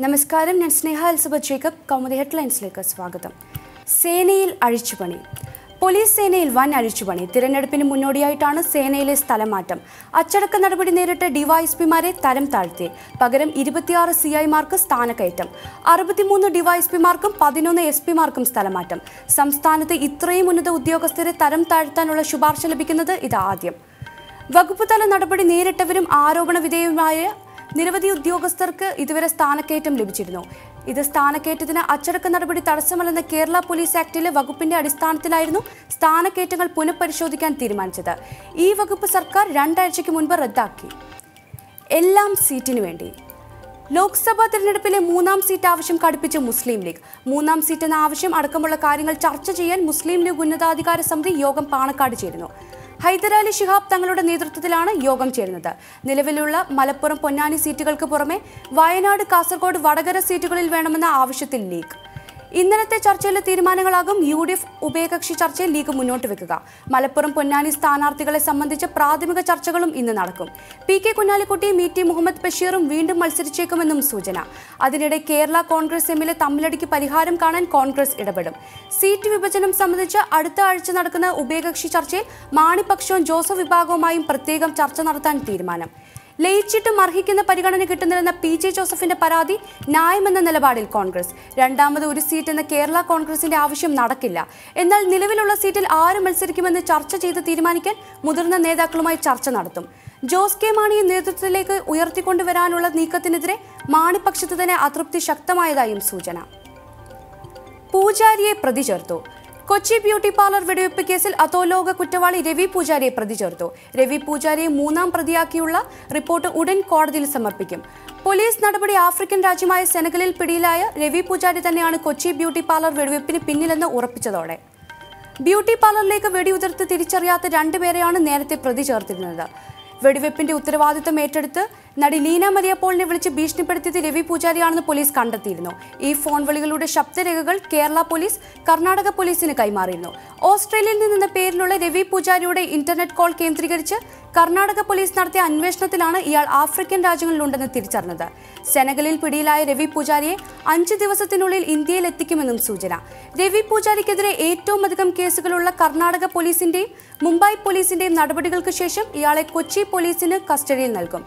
നമസ്കാരം ഞാൻ Sneha Elizabeth Jacob. Kaumudi ഹെഡ്ലൈൻസിലേക്ക് സ്വാഗതം. സേനയിൽ അഴിച്ചുപണി. പോലീസ് സേനയിൽ വൻ അഴിച്ചുപണി. തിരഞ്ഞെടുപ്പിന് മുന്നോടിയായിട്ടാണ് സേനയിലെ സ്ഥലമാറ്റം. അച്ചടക്ക നടപടി നേരിട്ട് ഡിവൈഎസ്പിമാരെ തരം താഴ്ത്തി. പകരം ഇരുപത്തിയാറ് സി ഐമാർക്ക് സ്ഥാനക്കയറ്റം. അറുപത്തിമൂന്ന് ഡിവൈഎസ്പിമാർക്കും പതിനൊന്ന് എസ് പിമാർക്കും സ്ഥലമാറ്റം. സംസ്ഥാനത്ത് ഇത്രയും ഉന്നത ഉദ്യോഗസ്ഥരെ തരം താഴ്ത്താനുള്ള ശുപാർശ ലഭിക്കുന്നത് ഇതാദ്യം വകുപ്പ് തല നടപടി നേരിട്ടവരും ആരോപണ വിധേയമായ നിരവധി ഉദ്യോഗസ്ഥർക്ക് ഇതുവരെ സ്ഥാനക്കയറ്റം ലഭിച്ചിരുന്നു. ഇത് സ്ഥാനക്കയറ്റത്തിന് അച്ചടക്ക നടപടി തടസ്സമല്ലെന്ന കേരള പോലീസ് ആക്ടിലെ വകുപ്പിന്റെ അടിസ്ഥാനത്തിലായിരുന്നു സ്ഥാനക്കയറ്റങ്ങൾ പുനഃപരിശോധിക്കാൻ തീരുമാനിച്ചത്. ഈ വകുപ്പ് സർക്കാർ രണ്ടാഴ്ചയ്ക്ക് മുൻപ് റദ്ദാക്കി. എല്ലാം സീറ്റിനു വേണ്ടി. ലോക്സഭാ തെരഞ്ഞെടുപ്പിലെ മൂന്നാം സീറ്റ് ആവശ്യം കടുപ്പിച്ച് മുസ്ലിം ലീഗ്. മൂന്നാം സീറ്റ് എന്ന ആവശ്യം അടക്കമുള്ള കാര്യങ്ങൾ ചർച്ച ചെയ്യാൻ മുസ്ലിം ലീഗ് ഉന്നതാധികാര സമിതി യോഗം പാണക്കാട് ചേരുന്നു. ഹൈദരാലി ശിഹാബ് തങ്ങളുടെ നേതൃത്വത്തിലാണ് യോഗം ചേരുന്നത്. നിലവിലുള്ള മലപ്പുറം പൊന്നാനി സീറ്റുകൾക്ക് പുറമെ വയനാട് കാസർഗോഡ് വടകര സീറ്റുകളിൽ വേണമെന്ന ആവശ്യത്തിൽ ലീഗ്. ഇന്നലത്തെ ചർച്ചയിലെ തീരുമാനങ്ങളാകും യു ഡി എഫ് ഉഭയകക്ഷി ചർച്ചയിൽ ലീഗ് മുന്നോട്ട് വെക്കുക. മലപ്പുറം പൊന്നാനി സ്ഥാനാർത്ഥികളെ സംബന്ധിച്ച പ്രാഥമിക ചർച്ചകളും ഇന്ന് നടക്കും. പി കെ കുഞ്ഞാലിക്കുട്ടിയും ഇ ടി മുഹമ്മദ് ബഷീറും വീണ്ടും മത്സരിച്ചേക്കുമെന്നും സൂചന. അതിനിടെ കേരള കോൺഗ്രസ് എമ്മിലെ തമ്മിലടിക്ക് പരിഹാരം കാണാൻ കോൺഗ്രസ് ഇടപെടും. സീറ്റ് വിഭജനം സംബന്ധിച്ച് അടുത്ത ആഴ്ച നടക്കുന്ന ഉഭയകക്ഷി ചർച്ചയിൽ മാണിപക്ഷവും ജോസഫ് വിഭാഗവുമായും പ്രത്യേകം ചർച്ച നടത്താൻ തീരുമാനം. ലയിച്ചിട്ടും അർഹിക്കുന്ന പരിഗണന കിട്ടുന്നില്ലെന്ന പി ജെ ജോസഫിന്റെ പരാതി ന്യായമെന്ന നിലപാടിൽ കോൺഗ്രസ്. രണ്ടാമത് ഒരു സീറ്റ് എന്ന കേരള കോൺഗ്രസിന്റെ ആവശ്യം നടക്കില്ല. എന്നാൽ നിലവിലുള്ള സീറ്റിൽ ആര് മത്സരിക്കുമെന്ന് ചർച്ച ചെയ്ത് തീരുമാനിക്കാൻ മുതിർന്ന നേതാക്കളുമായി ചർച്ച നടത്തും. ജോസ് കെ മാണിയെ നേതൃത്വത്തിലേക്ക് ഉയർത്തിക്കൊണ്ടുവരാനുള്ള നീക്കത്തിനെതിരെ മാണിപക്ഷത്ത് തന്നെ അതൃപ്തി ശക്തമായതായും സൂചന. പൂജാരിയെ പ്രതി ചേർത്തു. കൊച്ചി ബ്യൂട്ടി പാർലർ വെടിവെപ്പ് കേസിൽ അധോലോക കുറ്റവാളി രവി പൂജാരിയെ പ്രതി ചേർത്തു. രവി പൂജാരിയെ മൂന്നാം പ്രതിയാക്കിയുള്ള റിപ്പോർട്ട് ഉടൻ കോടതിയിൽ സമർപ്പിക്കും. പോലീസ് നടപടി ആഫ്രിക്കൻ രാജ്യമായ സെനഗലിൽ പിടിയിലായ രവി പൂജാരി തന്നെയാണ് കൊച്ചി ബ്യൂട്ടി പാർലർ വെടിവെപ്പിന് പിന്നിലെന്ന് ഉറപ്പിച്ചതോടെ. ബ്യൂട്ടി പാർലറിലേക്ക് വെടിയുതിർത്ത് തിരിച്ചറിയാത്ത രണ്ടുപേരെയാണ് നേരത്തെ പ്രതി ചേർത്തിരുന്നത്. വെടിവെപ്പിന്റെ ഉത്തരവാദിത്തം ഏറ്റെടുത്ത് നടി ലീന മരിയപ്പോളിനെ വിളിച്ച് ഭീഷണിപ്പെടുത്തിയത് രവി പൂജാരിയാണെന്ന് പോലീസ് കണ്ടെത്തിയിരുന്നു. ഈ ഫോൺ വിളികളുടെ ശബ്ദരേഖകൾ കേരള പോലീസ് കർണാടക പോലീസിന് കൈമാറിയിരുന്നു. ഓസ്ട്രേലിയയിൽ നിന്നെന്ന പേരിലുള്ള രവി പൂജാരിയുടെ ഇന്റർനെറ്റ് കോൾ കേന്ദ്രീകരിച്ച് കർണാടക പോലീസ് നടത്തിയ അന്വേഷണത്തിലാണ് ഇയാൾ ആഫ്രിക്കൻ രാജ്യങ്ങളിലുണ്ടെന്ന് തിരിച്ചറിഞ്ഞത്. സെനഗലിൽ പിടിയിലായ രവി പൂജാരിയെ അഞ്ച് ദിവസത്തിനുള്ളിൽ ഇന്ത്യയിൽ എത്തിക്കുമെന്നും സൂചന. രവി പൂജാരിക്കെതിരെ ഏറ്റവും അധികം കേസുകളുള്ള കർണാടക പോലീസിന്റെയും മുംബൈ പോലീസിന്റെയും നടപടികൾക്ക് ശേഷം ഇയാളെ കൊച്ചി പോലീസിന് കസ്റ്റഡിയിൽ നൽകും.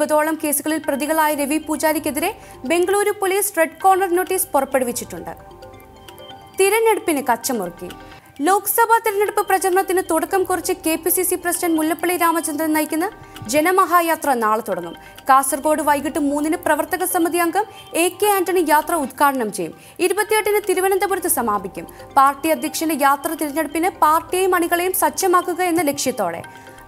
എഴുപതോളം കേസുകളിൽ പ്രതികളായ Ravi പൂജാരിക്കെതിരെ Bengaluru police red corner notice പുറപ്പെടുവിച്ചിട്ടുണ്ട്. തിരഞ്ഞെടുപ്പിന് കച്ചമുറുക്കി. ലോക്സഭാ തെരഞ്ഞെടുപ്പ് പ്രചരണത്തിന് തുടക്കം കുറിച്ച് K P C C president Mullappally Ramachandran നയിക്കുന്ന ജനമഹായാത്ര നാളെ തുടങ്ങും. കാസർഗോഡ് വൈകിട്ട് മൂന്നിന് പ്രവർത്തക സമിതി അംഗം എ കെ ആന്റണി യാത്ര ഉദ്ഘാടനം ചെയ്യും. ഇരുപത്തിയെട്ടിന് തിരുവനന്തപുരത്ത് സമാപിക്കും. പാർട്ടി അധ്യക്ഷന്റെ യാത്ര തിരഞ്ഞെടുപ്പിന് പാർട്ടിയെയും അണികളെയും സജ്ജമാക്കുക എന്ന ലക്ഷ്യത്തോടെ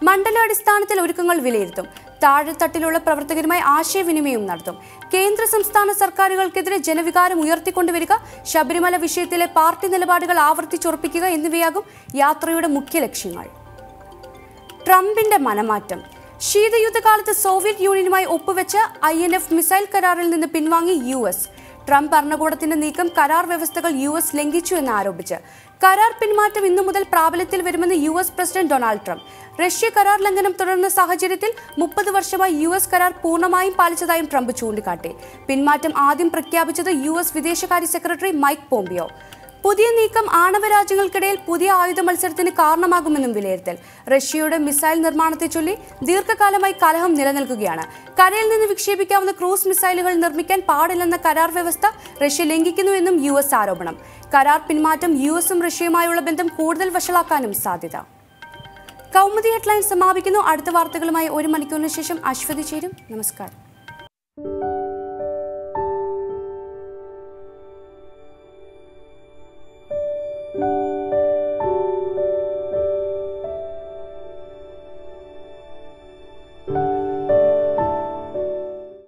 മണ്ഡലാടിസ്ഥാനത്തിൽ ഒരുക്കങ്ങൾ വിലയിരുത്തും. താഴെത്തട്ടിലുള്ള പ്രവർത്തകരുമായി ആശയവിനിമയം നടത്തും. കേന്ദ്ര സംസ്ഥാന സർക്കാരുകൾക്കെതിരെ ജനവികാരം ഉയർത്തിക്കൊണ്ടുവരിക ശബരിമല വിഷയത്തിലെ പാർട്ടി നിലപാടുകൾ ആവർത്തിച്ചുറപ്പിക്കുക എന്നിവയാകും യാത്രയുടെ മുഖ്യ ലക്ഷ്യങ്ങൾ. ട്രംപിന്റെ മനമാറ്റം. ശീതയുദ്ധകാലത്ത് സോവിയറ്റ് യൂണിയനുമായി ഒപ്പുവെച്ച ഐ എൻ എഫ് മിസൈൽ കരാറിൽ നിന്ന് പിൻവാങ്ങി യു എസ്. ട്രംപ് ഭരണകൂടത്തിന്റെ നീക്കം കരാർ വ്യവസ്ഥകൾ യു എസ് ലംഘിച്ചു എന്ന് ആരോപിച്ച്. കരാർ പിന്മാറ്റം ഇന്നു മുതൽ പ്രാബല്യത്തിൽ വരുമെന്ന് U S president Donald Trump. Russia കരാർ ലംഘനം തുടർന്ന സാഹചര്യത്തിൽ മുപ്പത് വർഷമായി യു എസ് കരാർ പൂർണമായും പാലിച്ചതായും ട്രംപ് ചൂണ്ടിക്കാട്ടി. പിന്മാറ്റം ആദ്യം പ്രഖ്യാപിച്ചത് യു എസ് വിദേശകാര്യ സെക്രട്ടറി മൈക്ക് പോംപിയോ. പുതിയ നീക്കം ആണവ രാജ്യങ്ങൾക്കിടയിൽ പുതിയ ആയുധ മത്സരത്തിന് കാരണമാകുമെന്നും വിലയിരുത്തൽ. റഷ്യയുടെ മിസൈൽ നിർമ്മാണത്തെ ചൊല്ലി ദീർഘകാലമായി കലഹം നിലനിൽക്കുകയാണ്. കരയിൽ നിന്ന് വിക്ഷേപിക്കാവുന്ന ക്രൂസ് മിസൈലുകൾ നിർമ്മിക്കാൻ പാടില്ലെന്ന കരാർ വ്യവസ്ഥ റഷ്യ ലംഘിക്കുന്നുവെന്നും യു എസ് ആരോപണം. കരാർ പിന്മാറ്റം യു എസും റഷ്യയുമായുള്ള ബന്ധം കൂടുതൽ വഷളാക്കാനും സാധ്യത. കൗമുദി ഹെഡ്ലൈൻ സമാപിക്കുന്നു. അടുത്ത വാർത്തകളുമായി ഒരു മണിക്കൂറിന് ശേഷം അശ്വതി ചേരും. നമസ്കാരം.